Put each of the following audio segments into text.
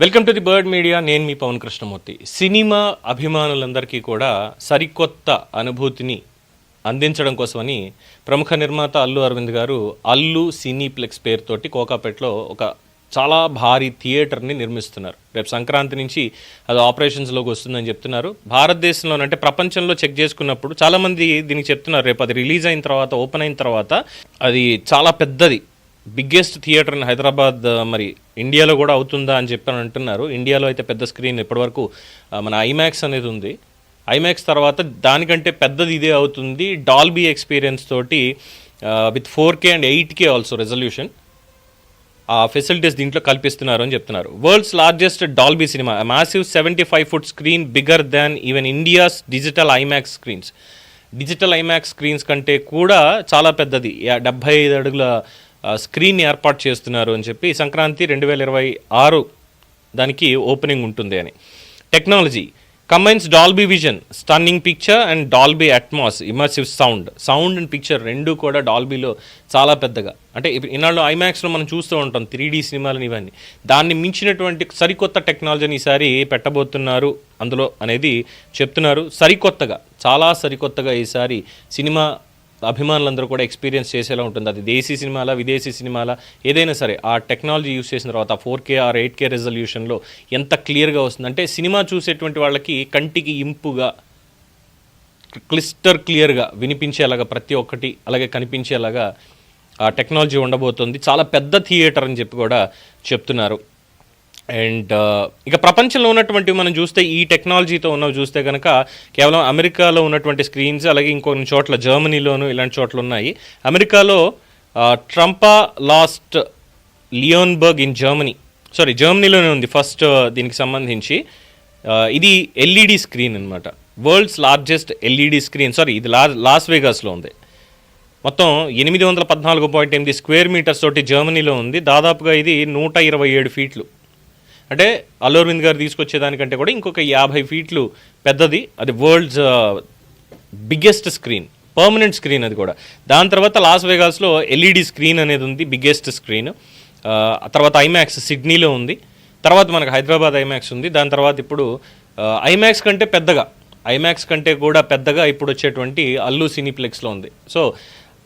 Welcome to the Bird Media నేను మీ Pawan Krishnamurthy. Cinema అభిమానులందరికీ కూడా సరికొత్త అనుభూతిని అందించడం కోసమని ప్రముఖ నిర్మాత అల్లు అరవింద్ గారు అల్లు సినీప్లెక్స్ పేరుతోటి కోకాపేటలో ఒక చాలా భారీ థియేటర్ని నిర్మిస్తున్నారు. రేపు సంక్రాంతి నుంచి అది ఆపరేషన్స్లోకి వస్తుందని చెప్తున్నారు. భారతదేశంలోనంటే ప్రపంచంలో చెక్ చేసుకున్నప్పుడు చాలామంది దీనికి చెప్తున్నారు. రేపు అది రిలీజ్ అయిన తర్వాత ఓపెన్ అయిన తర్వాత అది చాలా పెద్దది. బిగ్గెస్ట్ థియేటర్ ఇన్ హైదరాబాద్ మరి ఇండియాలో కూడా అవుతుందా అని చెప్పి అంటున్నారు. ఇండియాలో అయితే పెద్ద స్క్రీన్ ఇప్పటివరకు మన ఐమాక్స్ అనేది ఉంది. ఐమాక్స్ తర్వాత దానికంటే పెద్దది ఇదే అవుతుంది. డాల్బీ ఎక్స్పీరియన్స్ తోటి with four K and eight K also resolution. ఆ ఫెసిలిటీస్ దీంట్లో కల్పిస్తున్నారు అని చెప్తున్నారు. World's largest Dolby cinema massive seventy five foot screen bigger than even India's digital IMAX screens digital IMAX screens కంటే కూడా చాలా పెద్దది. డెబ్బై ఐదు అడుగుల స్క్రీన్ ఏర్పాటు చేస్తున్నారు అని చెప్పి సంక్రాంతి రెండు వేల ఇరవై ఆరు దానికి ఓపెనింగ్ ఉంటుంది అని. Technology combines Dolby Vision stunning picture and Dolby Atmos immersive sound. Sound and picture రెండు కూడా డాల్బీలో చాలా పెద్దగా. అంటే ఇప్పుడు ఇన్నాళ్ళు ఐమాక్స్లో మనం చూస్తూ ఉంటాం త్రీ డీ ఇవన్నీ. దాన్ని మించినటువంటి సరికొత్త టెక్నాలజీని ఈసారి పెట్టబోతున్నారు అందులో అనేది చెప్తున్నారు. సరికొత్తగా చాలా సరికొత్తగా ఈసారి సినిమా అభిమానులందరూ కూడా ఎక్స్పీరియన్స్ చేసేలా ఉంటుంది. అది దేశీ సినిమాల విదేశీ సినిమాల ఏదైనా సరే ఆ టెక్నాలజీ యూస్ చేసిన తర్వాత four K or eight K రెజల్యూషన్లో ఎంత క్లియర్గా వస్తుంది? అంటే సినిమా చూసేటువంటి వాళ్ళకి కంటికి ఇంపుగా క్లిస్టర్ క్లియర్గా వినిపించేలాగా ప్రతి ఒక్కటి అలాగే కనిపించేలాగా ఆ టెక్నాలజీ ఉండబోతుంది. చాలా పెద్ద థియేటర్ అని చెప్పి కూడా చెప్తున్నారు. అండ్ ఇక ప్రపంచంలో ఉన్నటువంటి మనం చూస్తే ఈ టెక్నాలజీతో ఉన్నవి చూస్తే కనుక కేవలం అమెరికాలో ఉన్నటువంటి స్క్రీన్స్ అలాగే ఇంకొన్ని చోట్ల జర్మనీలోను ఇలాంటి చోట్ల ఉన్నాయి. అమెరికాలో ట్రంపా last Leonberg in Germany sorry జర్మనీలోనే ఉంది ఫస్ట్ దీనికి సంబంధించి. ఇది ఎల్ఈడి స్క్రీన్ అన్నమాట. World's largest LED screen sorry ఇది లా లాస్ వేగాస్లో ఉంది. మొత్తం ఎనిమిది వందల పద్నాలుగు పాయింట్ ఎనిమిది స్క్వేర్ మీటర్స్ తోటి జర్మనీలో ఉంది. దాదాపుగా ఇది నూట ఇరవై ఏడు ఫీట్లు. అంటే అల్లు అరవింద్ గారు తీసుకొచ్చేదానికంటే కూడా ఇంకొక యాభై ఫీట్లు పెద్దది. అది world's biggest screen permanent screen అది కూడా. దాని తర్వాత లాస్ వేగాస్లో ఎల్ఈడి స్క్రీన్ అనేది ఉంది బిగ్గెస్ట్ స్క్రీన్ uh, ఆ తర్వాత ఐమాక్స్ సిడ్నీలో ఉంది. తర్వాత మనకు హైదరాబాద్ ఐమాక్స్ ఉంది. దాని తర్వాత ఇప్పుడు uh, ఐమాక్స్ కంటే పెద్దగా ఐమాక్స్ కంటే కూడా పెద్దగా ఇప్పుడు వచ్చేటువంటి అల్లు సినీప్లెక్స్లో ఉంది. సో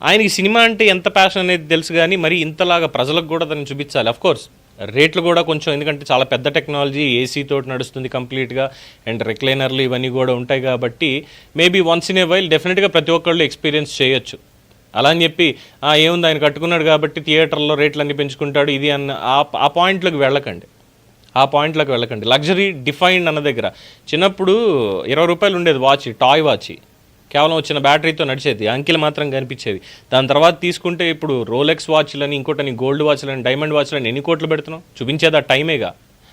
ఆయనకి సినిమా అంటే ఎంత ప్యాషన్ అనేది తెలుసు కానీ మరి ఇంతలాగా ప్రజలకు కూడా దాన్ని చూపించాలి. అఫ్ కోర్స్ రేట్లు కూడా కొంచెం ఎందుకంటే చాలా పెద్ద టెక్నాలజీ ఏసీ తోటి నడుస్తుంది కంప్లీట్గా అండ్ రిక్లైనర్లు ఇవన్నీ కూడా ఉంటాయి కాబట్టి maybe once in a while డెఫినెట్గా ప్రతి ఒక్కళ్ళు ఎక్స్పీరియన్స్ చేయొచ్చు. అలా అని చెప్పి ఏముంది ఆయన కట్టుకున్నాడు కాబట్టి థియేటర్లో రేట్లు అన్ని పెంచుకుంటాడు ఇది అన్న ఆ ఆ పాయింట్లోకి వెళ్ళకండి. ఆ పాయింట్లోకి వెళ్ళకండి. లగ్జరీ డిఫైన్డ్ అన్న దగ్గర. చిన్నప్పుడు ఇరవై రూపాయలు ఉండేది వాచ్ టాయ్ వాచ్. కేవలం వచ్చిన బ్యాటరీతో నడిచేది అంకెలు మాత్రం కనిపించేది దాని తర్వాత తీసుకుంటే ఇప్పుడు రోలెక్స్ వాచ్లని ఇంకోటని గోల్డ్ వాచ్లని డైమండ్ వాచ్లని ఎన్ని కోట్లు పెడుతున్నాం చూపించేది ఆ టైమేగా.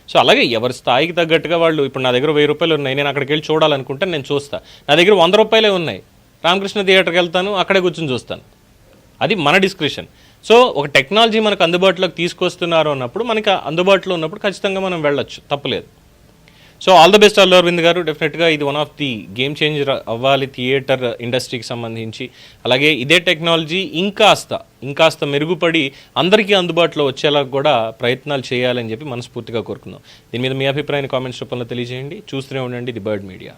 సో అలాగే ఎవరి స్థాయికి తగ్గట్టుగా వాళ్ళు ఇప్పుడు నా దగ్గర వెయ్యి రూపాయలు ఉన్నాయి నేను అక్కడికి వెళ్ళి చూడాలనుకుంటే నేను చూస్తా. నా దగ్గర వంద రూపాయలే ఉన్నాయి. రామకృష్ణ థియేటర్కి వెళ్తాను అక్కడే కూర్చొని చూస్తాను. అది మన డిస్క్రిషన్ సో ఒక టెక్నాలజీ మనకు అందుబాటులోకి తీసుకొస్తున్నారు అన్నప్పుడు మనకి అందుబాటులో ఉన్నప్పుడు ఖచ్చితంగా మనం వెళ్ళొచ్చు తప్పలేదు. So all the best Allu Aravind గారు. డెఫినెట్గా ఇది one of the game changer అవ్వాలి థియేటర్ ఇండస్ట్రీకి సంబంధించి. అలాగే ఇదే టెక్నాలజీ ఇంకాస్త ఇంకాస్త మెరుగుపడి అందరికీ అందుబాటులో వచ్చేలా కూడా ప్రయత్నాలు చేయాలని చెప్పి మనస్ఫూర్తిగా కోరుకుందాం. దీని మీద మీ అభిప్రాయాన్ని కామెంట్స్ రూపంలో తెలియజేయండి. చూస్తూనే ఉండండి ది బర్డ్ మీడియా.